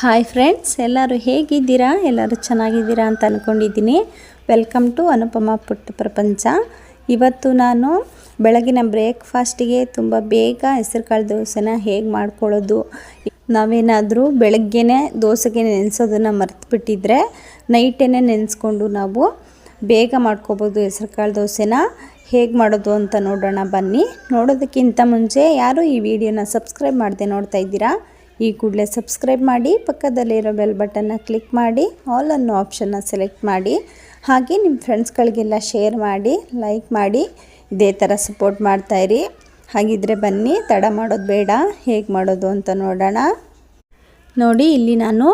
Hi friends ಎಲ್ಲರೂ ಹೇಗಿದ್ದೀರಾ? ಎಲ್ಲರೂ ಚೆನ್ನಾಗಿದ್ದೀರಾ ಅಂತ ಅಂದ್ಕೊಂಡಿದ್ದೀನಿ ವೆಲ್ಕಮ್ ಟು ಅನುಪಮ ಪುಟ್ಟ ಪ್ರಪಂಚ ಇವತ್ತು ನಾನು ಬೆಳಗಿನ ಬ್ರೇಕ್ಫಾಸ್ಟಿಗೆ ತುಂಬ ಬೇಗ ಹೆಸರುಕಾಳು ದೋಸೆನ ಹೇಗೆ ಮಾಡ್ಕೊಳ್ಳೋದು, ನಾವೇನಾದರೂ ಬೆಳಗ್ಗೆನೇ ದೋಸೆಗೆ ನೆನೆಸೋದನ್ನು ಮರೆತುಬಿಟ್ಟಿದ್ರೆ ನೈಟೇ ನೆನೆಸ್ಕೊಂಡು ನಾವು ಬೇಗ ಮಾಡ್ಕೋಬೋದು ಹೆಸರುಕಾಳು ದೋಸೆನ. ಹೇಗೆ ಮಾಡೋದು ಅಂತ ನೋಡೋಣ ಬನ್ನಿ. ನೋಡೋದಕ್ಕಿಂತ ಮುಂಚೆ ಯಾರು ಈ ವಿಡಿಯೋನ ಸಬ್ಸ್ಕ್ರೈಬ್ ಮಾಡದೆ ನೋಡ್ತಾ ಇದ್ದೀರಾ? ಈ ಕೂಡಲೇ ಸಬ್ಸ್ಕ್ರೈಬ್ ಮಾಡಿ, ಪಕ್ಕದಲ್ಲಿರೋ ಬೆಲ್ ಬಟನ್ನ ಕ್ಲಿಕ್ ಮಾಡಿ ಆಲ್ ಅನ್ನೋ ಆಪ್ಷನ್ನ ಸೆಲೆಕ್ಟ್ ಮಾಡಿ, ಹಾಗೆ ನಿಮ್ಮ ಫ್ರೆಂಡ್ಸ್ಗಳಿಗೆಲ್ಲ ಶೇರ್ ಮಾಡಿ ಲೈಕ್ ಮಾಡಿ, ಇದೇ ಥರ ಸಪೋರ್ಟ್ ಮಾಡ್ತಾಯಿರಿ ಹಾಗಿದ್ರೆ ಬನ್ನಿ, ತಡ ಮಾಡೋದು ಬೇಡ, ಹೇಗೆ ಮಾಡೋದು ಅಂತ ನೋಡೋಣ. ನೋಡಿ, ಇಲ್ಲಿ ನಾನು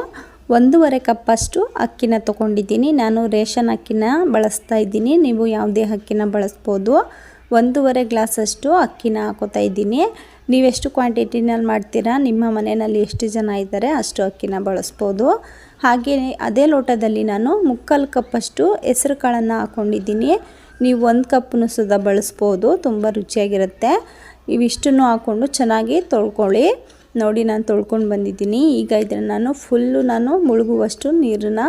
ಒಂದೂವರೆ ಕಪ್ಪಷ್ಟು ಅಕ್ಕಿನ ತೊಗೊಂಡಿದ್ದೀನಿ. ನಾನು ರೇಷನ್ ಅಕ್ಕಿನ ಬಳಸ್ತಾ ಇದ್ದೀನಿ. ನೀವು ಯಾವುದೇ ಅಕ್ಕಿನ ಬಳಸ್ಬೋದು. ಒಂದೂವರೆ ಗ್ಲಾಸಷ್ಟು ಅಕ್ಕಿನ ಹಾಕೋತಾ ಇದ್ದೀನಿ. ನೀವೆಷ್ಟು ಕ್ವಾಂಟಿಟಿನಲ್ಲಿ ಮಾಡ್ತೀರಾ? ನಿಮ್ಮ ಮನೆಯಲ್ಲಿ ಎಷ್ಟು ಜನ ಇದ್ದಾರೆ? ಅಷ್ಟು ಅಕ್ಕಿನ ಬಳಸ್ಬೋದು. ಹಾಗೆಯೇ ಅದೇ ಲೋಟದಲ್ಲಿ ನಾನು ಮುಕ್ಕಾಲು ಕಪ್ಪಷ್ಟು ಹೆಸರು ಕಾಳನ್ನು ಹಾಕ್ಕೊಂಡಿದ್ದೀನಿ ನೀವು ಒಂದು ಕಪ್ಪನ್ನು ಸುದ ಬಳಸ್ಬೋದು. ತುಂಬ ರುಚಿಯಾಗಿರುತ್ತೆ. ಇವಿಷ್ಟನ್ನು ಹಾಕ್ಕೊಂಡು ಚೆನ್ನಾಗಿ ತೊಳ್ಕೊಳ್ಳಿ. ನೋಡಿ, ನಾನು ತೊಳ್ಕೊಂಡು ಬಂದಿದ್ದೀನಿ. ಈಗ ಇದನ್ನು ನಾನು ಫುಲ್ಲು ನಾನು ಮುಳುಗುವಷ್ಟು ನೀರನ್ನ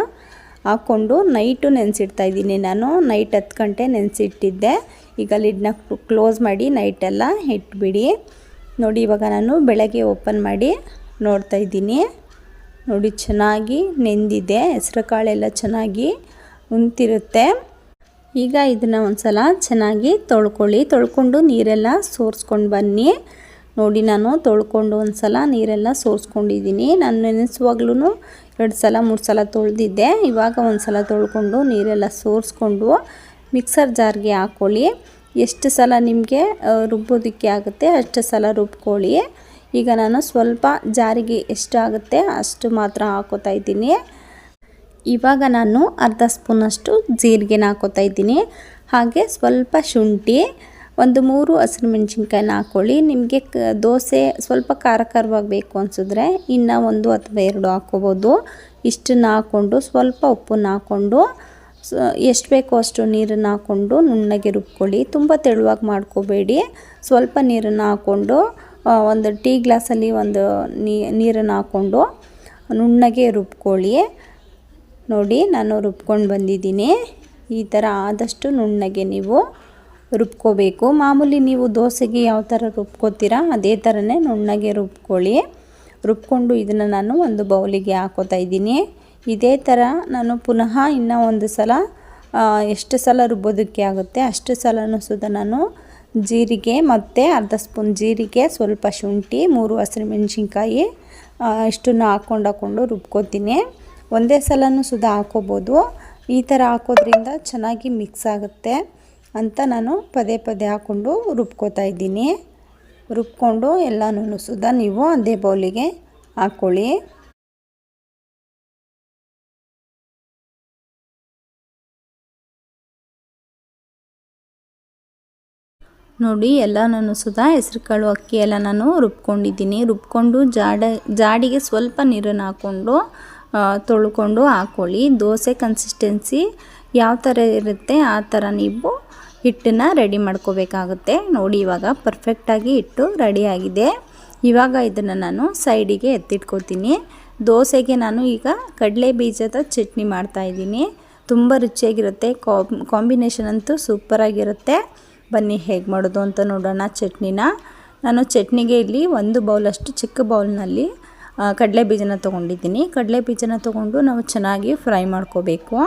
ಹಾಕ್ಕೊಂಡು ನೈಟು ನೆನೆಸಿಡ್ತಾ ಇದ್ದೀನಿ. ನಾನು ನೈಟ್ ಹತ್ತು ಗಂಟೆ ನೆನೆಸಿಟ್ಟಿದ್ದೆ. ಈಗ ಲಿಡ್ನ ಕ್ಲೋಸ್ ಮಾಡಿ ನೈಟೆಲ್ಲ ಇಟ್ಬಿಡಿ. ನೋಡಿ, ಇವಾಗ ನಾನು ಬೆಳಗ್ಗೆ ಓಪನ್ ಮಾಡಿ ನೋಡ್ತಾ ಇದ್ದೀನಿ. ನೋಡಿ, ಚೆನ್ನಾಗಿ ನೆಂದಿದೆ. ಹೆಸರು ಕಾಳೆಲ್ಲ ಚೆನ್ನಾಗಿ ಉಂತಿರುತ್ತೆ ಈಗ ಇದನ್ನು ಒಂದು ಸಲ ಚೆನ್ನಾಗಿ ತೊಳ್ಕೊಳ್ಳಿ. ತೊಳ್ಕೊಂಡು ನೀರೆಲ್ಲ ಸೋರಿಸ್ಕೊಂಡು ಬನ್ನಿ. ನೋಡಿ, ನಾನು ತೊಳ್ಕೊಂಡು ಒಂದು ಸಲ ನೀರೆಲ್ಲ ಸೋರಿಸ್ಕೊಂಡಿದ್ದೀನಿ. ನಾನು ನೆನೆಸುವಾಗ್ಲೂ ಎರಡು ಸಲ, ಮೂರು ಸಲ ತೊಳೆದಿದ್ದೆ. ಇವಾಗ ಒಂದು ಸಲ ತೊಳ್ಕೊಂಡು ನೀರೆಲ್ಲ ಸೋರಿಸ್ಕೊಂಡು ಮಿಕ್ಸರ್ ಜಾರ್ಗೆ ಹಾಕ್ಕೊಳ್ಳಿ ಎಷ್ಟು ಸಲ ನಿಮಗೆ ರುಬ್ಬೋದಕ್ಕೆ ಆಗುತ್ತೆ, ಅಷ್ಟು ಸಲ ರುಬ್ಕೊಳ್ಳಿ. ಈಗ ನಾನು ಸ್ವಲ್ಪ ಜಾರಿಗೆ ಎಷ್ಟು ಆಗುತ್ತೆ, ಅಷ್ಟು ಮಾತ್ರ ಹಾಕೋತಾ ಇದ್ದೀನಿ. ಇವಾಗ ನಾನು ಅರ್ಧ ಸ್ಪೂನಷ್ಟು ಜೀರಿಗೆನ ಹಾಕೋತಾ ಇದ್ದೀನಿ. ಹಾಗೆ ಸ್ವಲ್ಪ ಶುಂಠಿ, ಒಂದು ಮೂರು ಹಸಿರು ಮೆಣಸಿನ್ಕಾಯಿನ ಹಾಕ್ಕೊಳ್ಳಿ ನಿಮಗೆ ದೋಸೆ ಸ್ವಲ್ಪ ಖಾರ ಖಾರವಾಗಿ ಬೇಕು ಅನಿಸಿದ್ರೆ ಇನ್ನು ಒಂದು ಅಥವಾ ಎರಡು ಹಾಕ್ಕೋಬೋದು ಇಷ್ಟನ್ನು ಹಾಕ್ಕೊಂಡು ಸ್ವಲ್ಪ ಉಪ್ಪನ್ನು ಹಾಕ್ಕೊಂಡು ಎಷ್ಟು ಬೇಕೋ ಅಷ್ಟು ನೀರನ್ನು ಹಾಕ್ಕೊಂಡು ನುಣ್ಣಗೆ ರುಬ್ಕೊಳ್ಳಿ. ತುಂಬ ತೆಳುವಾಗಿ ಮಾಡ್ಕೋಬೇಡಿ. ಸ್ವಲ್ಪ ನೀರನ್ನು ಹಾಕ್ಕೊಂಡು ಒಂದು ಟೀ ಗ್ಲಾಸಲ್ಲಿ ಒಂದು ನೀರನ್ನು ಹಾಕ್ಕೊಂಡು ನುಣ್ಣಗೆ ರುಬ್ಕೊಳ್ಳಿ. ನೋಡಿ, ನಾನು ರುಬ್ಕೊಂಡು ಬಂದಿದ್ದೀನಿ. ಈ ಥರ ಆದಷ್ಟು ನುಣ್ಣಗೆ ನೀವು ರುಬ್ಕೋಬೇಕು. ಮಾಮೂಲಿ ನೀವು ದೋಸೆಗೆ ಯಾವ ಥರ ರುಬ್ಕೋತೀರಾ, ಅದೇ ಥರನೇ ನುಣ್ಣಗೆ ರುಬ್ಕೊಳ್ಳಿ. ರುಬ್ಕೊಂಡು ಇದನ್ನು ನಾನು ಒಂದು ಬೌಲಿಗೆ ಹಾಕೋತಾ ಇದ್ದೀನಿ. ಇದೇ ಥರ ನಾನು ಪುನಃ ಇನ್ನೂ ಒಂದು ಸಲ ಎಷ್ಟು ಸಲ ರುಬ್ಬೋದಕ್ಕೆ ಆಗುತ್ತೆ ಅಷ್ಟು ಸಲನೂ ಸುದ ನಾನು ಜೀರಿಗೆ ಮತ್ತು ಅರ್ಧ ಸ್ಪೂನ್ ಜೀರಿಗೆ, ಸ್ವಲ್ಪ ಶುಂಠಿ, ಮೂರು ಹಸಿರು ಮೆಣಸಿನ್ಕಾಯಿ ಇಷ್ಟನ್ನು ಹಾಕ್ಕೊಂಡು ಹಾಕ್ಕೊಂಡು ರುಬ್ಕೋತೀನಿ. ಒಂದೇ ಸಲನೂ ಸುದ ಹಾಕೋಬೋದು. ಈ ಥರ ಹಾಕೋದ್ರಿಂದ ಚೆನ್ನಾಗಿ ಮಿಕ್ಸ್ ಆಗುತ್ತೆ ಅಂತ ನಾನು ಪದೇ ಪದೇ ಹಾಕ್ಕೊಂಡು ರುಬ್ಕೋತಾ ಇದ್ದೀನಿ. ರುಬ್ಕೊಂಡು ಎಲ್ಲನೂ ಸುದ ನೀವು ಅದೇ ಬೌಲಿಗೆ ಹಾಕ್ಕೊಳ್ಳಿ ನೋಡಿ ಎಲ್ಲ ನಾನು ಸುಧಾ ಹೆಸ್ರು ಕಾಳು ಅಕ್ಕಿ ಎಲ್ಲ ನಾನು ರುಬ್ಕೊಂಡಿದ್ದೀನಿ. ರುಬ್ಕೊಂಡು ಜಾಡ, ಜಾಡಿಗೆ ಸ್ವಲ್ಪ ನೀರನ್ನು ಹಾಕ್ಕೊಂಡು ತೊಳ್ಕೊಂಡು ಹಾಕ್ಕೊಳ್ಳಿ ದೋಸೆ ಕನ್ಸಿಸ್ಟೆನ್ಸಿ ಯಾವ ಥರ ಇರುತ್ತೆ, ಆ ಥರ ನೀವು ಹಿಟ್ಟನ್ನು ರೆಡಿ ಮಾಡ್ಕೋಬೇಕಾಗುತ್ತೆ. ನೋಡಿ, ಇವಾಗ ಪರ್ಫೆಕ್ಟಾಗಿ ಹಿಟ್ಟು ರೆಡಿಯಾಗಿದೆ ಇವಾಗ ಇದನ್ನು ನಾನು ಸೈಡಿಗೆ ಎತ್ತಿಟ್ಕೋತೀನಿ. ದೋಸೆಗೆ ನಾನು ಈಗ ಕಡಲೆ ಬೀಜದ ಚಟ್ನಿ ಮಾಡ್ತಾಯಿದ್ದೀನಿ ತುಂಬ ರುಚಿಯಾಗಿರುತ್ತೆ ಕಾಂಬಿನೇಷನ್ ಅಂತೂ ಸೂಪರಾಗಿರುತ್ತೆ. ಬನ್ನಿ ಹೇಗೆ ಮಾಡೋದು ಅಂತ ನೋಡೋಣ ಚಟ್ನಿನ. ನಾನು ಚಟ್ನಿಗೆ ಇಲ್ಲಿ ಒಂದು ಬೌಲಷ್ಟು ಚಿಕ್ಕ ಬೌಲ್ನಲ್ಲಿ ಕಡಲೆ ಬೀಜನ ತೊಗೊಂಡಿದ್ದೀನಿ. ಕಡಲೆ ಬೀಜನ ತೊಗೊಂಡು ನಾವು ಚೆನ್ನಾಗಿ ಫ್ರೈ ಮಾಡ್ಕೋಬೇಕು.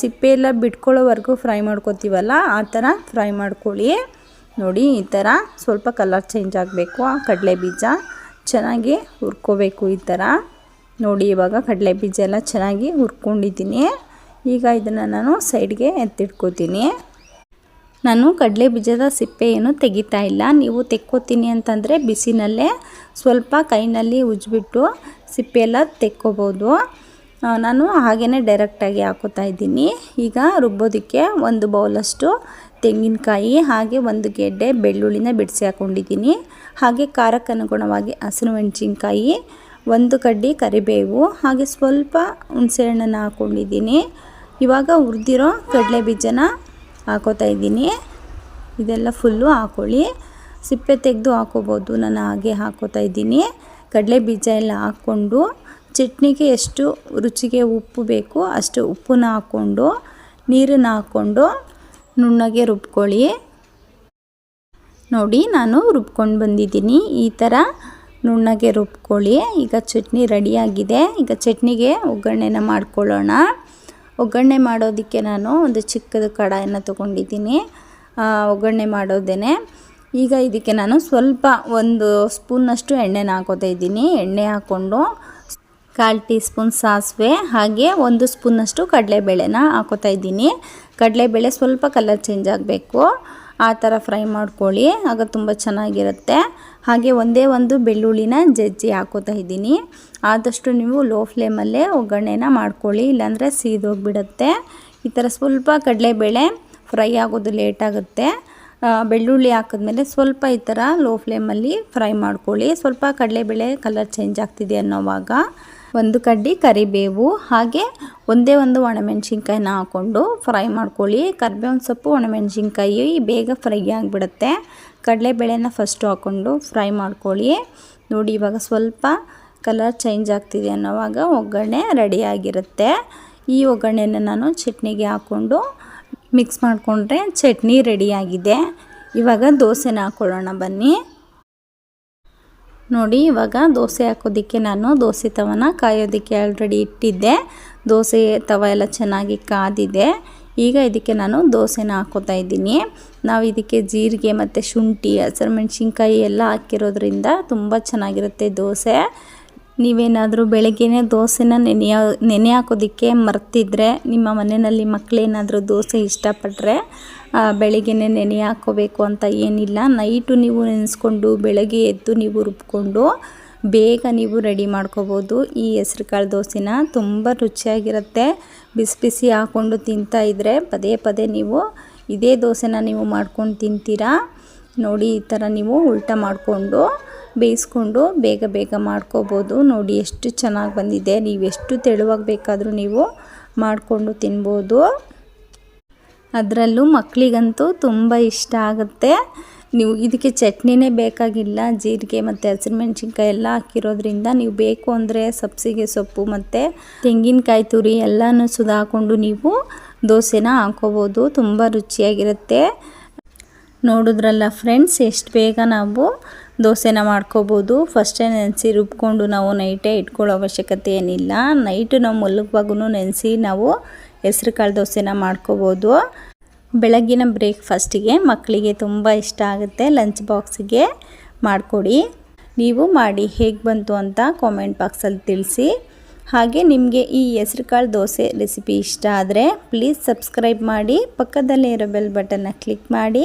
ಸಿಪ್ಪೆ ಎಲ್ಲ ಬಿಟ್ಕೊಳ್ಳೋವರೆಗೂ ಫ್ರೈ ಮಾಡ್ಕೋತೀವಲ್ಲ, ಆ ಥರ ಫ್ರೈ ಮಾಡ್ಕೊಳ್ಳಿ. ನೋಡಿ, ಈ ಥರ ಸ್ವಲ್ಪ ಕಲರ್ ಚೇಂಜ್ ಆಗಬೇಕು ಆ ಕಡಲೆ ಬೀಜ. ಚೆನ್ನಾಗಿ ಹುರ್ಕೋಬೇಕು ಈ ಥರ ನೋಡಿ, ಇವಾಗ ಕಡಲೆ ಬೀಜ ಎಲ್ಲ ಚೆನ್ನಾಗಿ ಹುರ್ಕೊಂಡಿದ್ದೀನಿ. ಈಗ ಇದನ್ನು ನಾನು ಸೈಡ್ಗೆ ಎತ್ತಿಟ್ಕೋತೀನಿ. ನಾನು ಕಡಲೆ ಬೀಜದ ಸಿಪ್ಪೆ ಏನು ತೆಗಿತಾ ಇಲ್ಲ. ನೀವು ತೆಕ್ಕೋತೀನಿ ಅಂತಂದರೆ ಬಿಸಿನಲ್ಲೇ ಸ್ವಲ್ಪ ಕೈನಲ್ಲಿ ಉಜ್ಜಿಬಿಟ್ಟು ಸಿಪ್ಪೆಯೆಲ್ಲ ತೆಕ್ಕೋಬೋದು. ನಾನು ಹಾಗೆಯೇ ಡೈರೆಕ್ಟಾಗಿ ಹಾಕೋತಾ ಇದ್ದೀನಿ. ಈಗ ರುಬ್ಬೋದಕ್ಕೆ ಒಂದು ಬೌಲಷ್ಟು ತೆಂಗಿನಕಾಯಿ, ಹಾಗೆ ಒಂದು ಗೆಡ್ಡೆ ಬೆಳ್ಳುಳ್ಳಿನ ಬಿಡಿಸಿ ಹಾಕ್ಕೊಂಡಿದ್ದೀನಿ ಹಾಗೆ ಖಾರಕ್ಕನುಗುಣವಾಗಿ ಹಸಿರು ಮೆಣಸಿನ್ಕಾಯಿ, ಒಂದು ಕಡ್ಡಿ ಕರಿಬೇವು, ಹಾಗೆ ಸ್ವಲ್ಪ ಹುಣಸೆಹಣ್ಣನ್ನು ಹಾಕ್ಕೊಂಡಿದ್ದೀನಿ ಇವಾಗ ಉರಿದಿರೋ ಕಡಲೆ ಬೀಜನ ಹಾಕೋತಾ ಇದ್ದೀನಿ. ಇದೆಲ್ಲ ಫುಲ್ಲು ಹಾಕ್ಕೊಳ್ಳಿ ಸಿಪ್ಪೆ ತೆಗೆದು ಹಾಕೋಬೋದು. ನಾನು ಹಾಗೆ ಹಾಕೋತಾ ಇದ್ದೀನಿ. ಕಡಲೆ ಬೀಜ ಎಲ್ಲ ಹಾಕ್ಕೊಂಡು ಚಟ್ನಿಗೆ ಎಷ್ಟು ರುಚಿಗೆ ಉಪ್ಪು ಬೇಕು ಅಷ್ಟು ಉಪ್ಪನ್ನ ಹಾಕ್ಕೊಂಡು, ನೀರನ್ನು ಹಾಕ್ಕೊಂಡು ನುಣ್ಣಗೆ ರುಬ್ಕೊಳ್ಳಿ. ನೋಡಿ, ನಾನು ರುಬ್ಕೊಂಡು ಬಂದಿದ್ದೀನಿ. ಈ ಥರ ನುಣ್ಣಗೆ ರುಬ್ಕೊಳ್ಳಿ. ಈಗ ಚಟ್ನಿ ರೆಡಿಯಾಗಿದೆ ಈಗ ಚಟ್ನಿಗೆ ಒಗ್ಗರಣೆನ ಮಾಡ್ಕೊಳ್ಳೋಣ. ಒಗ್ಗರಣೆ ಮಾಡೋದಕ್ಕೆ ನಾನು ಒಂದು ಚಿಕ್ಕದು ಕಡಾಯನ್ನು ತೊಗೊಂಡಿದ್ದೀನಿ. ಒಗ್ಗರಣೆ ಮಾಡೋದೇನೆ. ಈಗ ಇದಕ್ಕೆ ನಾನು ಸ್ವಲ್ಪ ಒಂದು ಸ್ಪೂನಷ್ಟು ಎಣ್ಣೆನ ಹಾಕೋತಾ ಇದ್ದೀನಿ. ಎಣ್ಣೆ ಹಾಕ್ಕೊಂಡು ಕಾಲು ಟೀ ಸ್ಪೂನ್ ಸಾಸಿವೆ ಹಾಗೆ ಒಂದು ಸ್ಪೂನಷ್ಟು ಕಡಲೆಬೇಳೆನ ಹಾಕೋತಾ ಇದ್ದೀನಿ. ಕಡಲೆಬೇಳೆ ಸ್ವಲ್ಪ ಕಲರ್ ಚೇಂಜ್ ಆಗಬೇಕು. ಆ ಥರ ಫ್ರೈ ಮಾಡ್ಕೊಳ್ಳಿ, ಆಗ ತುಂಬ ಚೆನ್ನಾಗಿರುತ್ತೆ. ಹಾಗೆ ಒಂದೇ ಒಂದು ಬೆಳ್ಳುಳ್ಳಿನ ಜಜ್ಜಿ ಹಾಕೋತಾ ಇದ್ದೀನಿ. ಆದಷ್ಟು ನೀವು ಲೋ ಫ್ಲೇಮಲ್ಲೇ ಒಗ್ಗರಣೆನ ಮಾಡ್ಕೊಳ್ಳಿ, ಇಲ್ಲಾಂದರೆ ಸೀದೋಗಿಬಿಡುತ್ತೆ ಈ ಥರ ಸ್ವಲ್ಪ ಕಡಲೆಬೇಳೆ ಫ್ರೈ ಆಗೋದು ಲೇಟ್ ಆಗುತ್ತೆ. ಬೆಳ್ಳುಳ್ಳಿ ಹಾಕಿದ್ಮೇಲೆ ಸ್ವಲ್ಪ ಈ ಥರ ಲೋ ಫ್ಲೇಮಲ್ಲಿ ಫ್ರೈ ಮಾಡ್ಕೊಳ್ಳಿ. ಸ್ವಲ್ಪ ಕಡಲೆಬೇಳೆ ಕಲರ್ ಚೇಂಜ್ ಆಗ್ತಿದೆ ಅನ್ನೋವಾಗ. ಒಂದು ಕಡ್ಡಿ, ಕರಿಬೇವು, ಹಾಗೆ ಒಂದೇ ಒಂದು ಒಣಮೆಣ್ಸಿನ್ಕಾಯಿನ ಹಾಕ್ಕೊಂಡು ಫ್ರೈ ಮಾಡ್ಕೊಳ್ಳಿ. ಕರಿಬೇವಿನ ಸೊಪ್ಪು, ಒಣಮೆಣ್ಸಿನ್ಕಾಯಿ ಬೇಗ ಫ್ರೈ ಆಗಿಬಿಡುತ್ತೆ. ಕಡಲೆಬೇಳೆನ ಫಸ್ಟು ಹಾಕ್ಕೊಂಡು ಫ್ರೈ ಮಾಡ್ಕೊಳ್ಳಿ. ನೋಡಿ, ಇವಾಗ ಸ್ವಲ್ಪ ಕಲರ್ ಚೇಂಜ್ ಆಗ್ತಿದೆ ಅನ್ನೋವಾಗ ಒಗ್ಗರಣೆ ರೆಡಿಯಾಗಿರುತ್ತೆ ಈ ಒಗ್ಗರಣೆನ ನಾನು ಚಟ್ನಿಗೆ ಹಾಕ್ಕೊಂಡು ಮಿಕ್ಸ್ ಮಾಡಿಕೊಂಡ್ರೆ ಚಟ್ನಿ ರೆಡಿಯಾಗಿದೆ ಇವಾಗ ದೋಸೆನ ಹಾಕ್ಕೊಳ್ಳೋಣ ಬನ್ನಿ. ನೋಡಿ, ಇವಾಗ ದೋಸೆ ಹಾಕೋದಕ್ಕೆ ನಾನು ದೋಸೆ ತವನ ಕಾಯೋದಕ್ಕೆ ಆಲ್ರೆಡಿ ಇಟ್ಟಿದ್ದೆ. ದೋಸೆ ತವ ಎಲ್ಲ ಚೆನ್ನಾಗಿ ಕಾದಿದೆ. ಈಗ ಇದಕ್ಕೆ ನಾನು ದೋಸೆನ ಹಾಕೋತಾ ಇದ್ದೀನಿ. ನಾವು ಇದಕ್ಕೆ ಜೀರಿಗೆ ಮತ್ತು ಶುಂಠಿ, ಹಸಿರು ಮೆಣಸಿನ್ಕಾಯಿ ಎಲ್ಲ ಹಾಕಿರೋದ್ರಿಂದ ತುಂಬ ಚೆನ್ನಾಗಿರುತ್ತೆ ದೋಸೆ. ನೀವೇನಾದರೂ ಬೆಳಗ್ಗೆನೇ ದೋಸೆನ ನೆನೆಯ ನೆನೆ ಹಾಕೋದಕ್ಕೆ ಮರ್ತಿದ್ರೆ ನಿಮ್ಮ ಮನೆಯಲ್ಲಿ ಮಕ್ಕಳೇನಾದರೂ ದೋಸೆ ಇಷ್ಟಪಟ್ಟರೆ ಬೆಳಗ್ಗೆನೇ ನೆನೆ ಹಾಕೋಬೇಕು ಅಂತ ಏನಿಲ್ಲ. ನೈಟು ನೀವು ನೆನೆಸ್ಕೊಂಡು, ಬೆಳಗ್ಗೆ ಎದ್ದು ನೀವು ರುಬ್ಕೊಂಡು, ಬೇಗ ನೀವು ರೆಡಿ ಮಾಡ್ಕೋಬೋದು. ಈ ಹೆಸ್ರು ಕಾಳು ದೋಸೆನ ತುಂಬ ರುಚಿಯಾಗಿರುತ್ತೆ. ಬಿಸಿ ಬಿಸಿ ಹಾಕ್ಕೊಂಡು ತಿಂತಾಯಿದ್ರೆ ಪದೇ ಪದೇ ನೀವು ಇದೇ ದೋಸೆನ ನೀವು ಮಾಡ್ಕೊಂಡು ತಿಂತೀರಾ? ನೋಡಿ ಈ ಥರ ನೀವು ಉಲ್ಟ ಮಾಡಿಕೊಂಡು ಬೇಯಿಸ್ಕೊಂಡು ಬೇಗ ಬೇಗ ಮಾಡ್ಕೋಬೋದು. ನೋಡಿ ಎಷ್ಟು ಚೆನ್ನಾಗಿ ಬಂದಿದೆ. ನೀವು ಎಷ್ಟು ತೆಳುವಾಗಿ ಬೇಕಾದರೂ ನೀವು ಮಾಡಿಕೊಂಡು ತಿನ್ಬೋದು. ಅದರಲ್ಲೂ ಮಕ್ಕಳಿಗಂತೂ ತುಂಬ ಇಷ್ಟ ಆಗುತ್ತೆ. ನೀವು ಇದಕ್ಕೆ ಚಟ್ನಿನೇ ಬೇಕಾಗಿಲ್ಲ. ಜೀರಿಗೆ ಮತ್ತು ಹಸಿರು ಮೆಣಸಿನ್ಕಾಯಿ ಎಲ್ಲ ಹಾಕಿರೋದ್ರಿಂದ ನೀವು ಬೇಕು ಅಂದರೆ ಸಬ್ಸಿಗೆ ಸೊಪ್ಪು ಮತ್ತು ತೆಂಗಿನಕಾಯಿ ತುರಿ ಎಲ್ಲನೂ ಸುಧಾಕೊಂಡು ನೀವು ದೋಸೆನ ಹಾಕೋಬೋದು. ತುಂಬ ರುಚಿಯಾಗಿರುತ್ತೆ. ನೋಡಿದ್ರಲ್ಲ ಫ್ರೆಂಡ್ಸ್ ಎಷ್ಟು ಬೇಗ ನಾವು ದೋಸೆನ ಮಾಡ್ಕೋಬೋದು. ಫಸ್ಟೇ ನೆನೆಸಿ ರುಬ್ಕೊಂಡು ನಾವು ನೈಟೇ ಇಟ್ಕೊಳ್ಳೋ ಅವಶ್ಯಕತೆ ಏನಿಲ್ಲ. ನೈಟು ನಾವು ಮಲಗುವಾಗೂ ನೆನೆಸಿ ನಾವು ಹೆಸ್ರು ಕಾಳು ದೋಸೆನ ಮಾಡ್ಕೋಬೋದು. ಬೆಳಗ್ಗಿನ ಬ್ರೇಕ್ಫಾಸ್ಟಿಗೆ ಮಕ್ಕಳಿಗೆ ತುಂಬ ಇಷ್ಟ ಆಗುತ್ತೆ. ಲಂಚ್ ಬಾಕ್ಸಿಗೆ ಮಾಡಿಕೊಡಿ. ನೀವು ಮಾಡಿ ಹೇಗೆ ಬಂತು ಅಂತ ಕಾಮೆಂಟ್ ಬಾಕ್ಸಲ್ಲಿ ತಿಳಿಸಿ. ಹಾಗೆ ನಿಮಗೆ ಈ ಹೆಸ್ರು ಕಾಳು ದೋಸೆ ರೆಸಿಪಿ ಇಷ್ಟ ಆದರೆ ಪ್ಲೀಸ್ ಸಬ್ಸ್ಕ್ರೈಬ್ ಮಾಡಿ. ಪಕ್ಕದಲ್ಲೇ ಇರೋ ಬೆಲ್ ಬಟನ್ನ ಕ್ಲಿಕ್ ಮಾಡಿ.